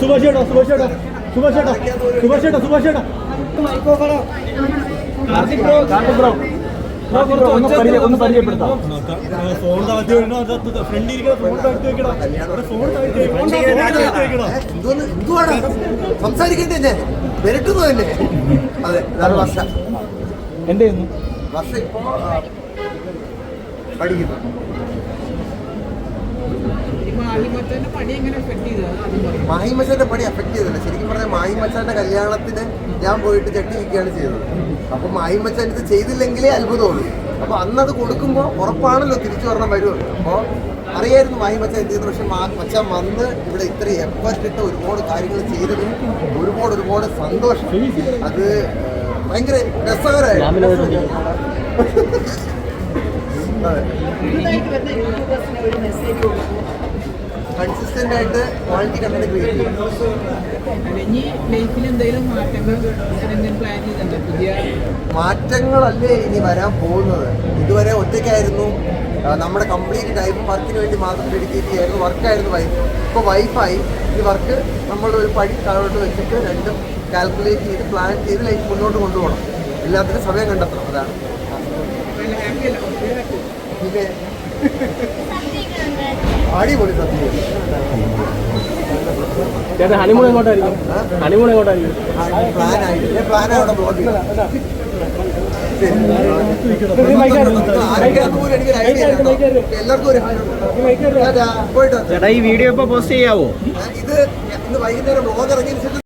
സുഭാഷ് ചേട്ടാ സുഭാഷ് ചേട്ടാ സുഭാഷ് ചേട്ടാ സുഭാഷ് ചേട്ടാ സുഭാഷ് ചേട്ടാ കാർത്തിക് ബ്രോ കാർത്തിക് ബ്രോ അതെ എന്റെ വർഷ ഇപ്പോ പഠിക്കുന്നു. മാഹിമച്ചന്റെ പണി എഫക്ട് ചെയ്തില്ല. ശരിക്കും പറഞ്ഞാൽ മാഹിമച്ചന്റെ കല്യാണത്തിന് ഞാൻ പോയിട്ട് ചട്ടി വിൽക്കുകയാണ് ചെയ്തത്. അപ്പൊ മാഹിമച്ചാൻ ഇത് ചെയ്തില്ലെങ്കിലേ അത്ഭുതമുള്ളൂ. അപ്പൊ അന്ന് അത് കൊടുക്കുമ്പോൾ ഉറപ്പാണല്ലോ തിരിച്ചു പറഞ്ഞാൽ വരുമല്ലോ അപ്പോൾ അറിയായിരുന്നു മാഹിമച്ച എന്ത് ചെയ്തു പക്ഷെ മച്ച വന്ന് ഇവിടെ ഇത്രയും എഫർട്ട് ഇട്ട് ഒരുപാട് കാര്യങ്ങൾ ചെയ്തത് ഒരുപാട് ഒരുപാട് സന്തോഷം. അത് ഭയങ്കര രസകരമായിരുന്നു അതെ. കൺസിസ്റ്റന്റ് ആയിട്ട് ക്വാളിറ്റി കണ്ടന്റ് ക്രിയേറ്റ് ചെയ്യും. മാറ്റങ്ങളല്ലേ ഇനി വരാൻ പോകുന്നത്? ഇതുവരെ ഒറ്റയ്ക്കായിരുന്നു. നമ്മുടെ കംപ്ലീറ്റ് ടൈം വർക്കിന് വേണ്ടി മാത്രം ഡെഡിക്കേറ്റ് ചെയ്യായിരുന്നു വർക്കായിരുന്നു വൈഫ് ഇപ്പോൾ വൈഫായി ഈ വർക്ക് നമ്മൾ ഒരു പടി താഴോട്ട് വെച്ചിട്ട് രണ്ടും കാൽക്കുലേറ്റ് ചെയ്ത് പ്ലാൻ ചെയ്ത് ലൈഫ് മുന്നോട്ട് കൊണ്ടുപോകണം. എല്ലാത്തിനും സമയം കണ്ടെത്തണം. അതാണ്. പിന്നെ ചേട്ടാ ഹണിമൂൺ എങ്ങോട്ടായിരിക്കും? ഹണിമൂൺ എങ്ങോട്ടായിരിക്കും? പ്ലാൻ ആയിട്ട് പ്ലാൻ അവിടെ ബ്ലോഗ് എല്ലാവർക്കും ഒരു പോയിട്ട് ചേട്ടാ ഈ വീഡിയോ ഇപ്പൊ പോസ്റ്റ് ചെയ്യാവോ? ഇത് ഇന്ന് വൈകുന്നേരം ബ്ലോഗ് ഇറങ്ങിയതിന് ശേഷം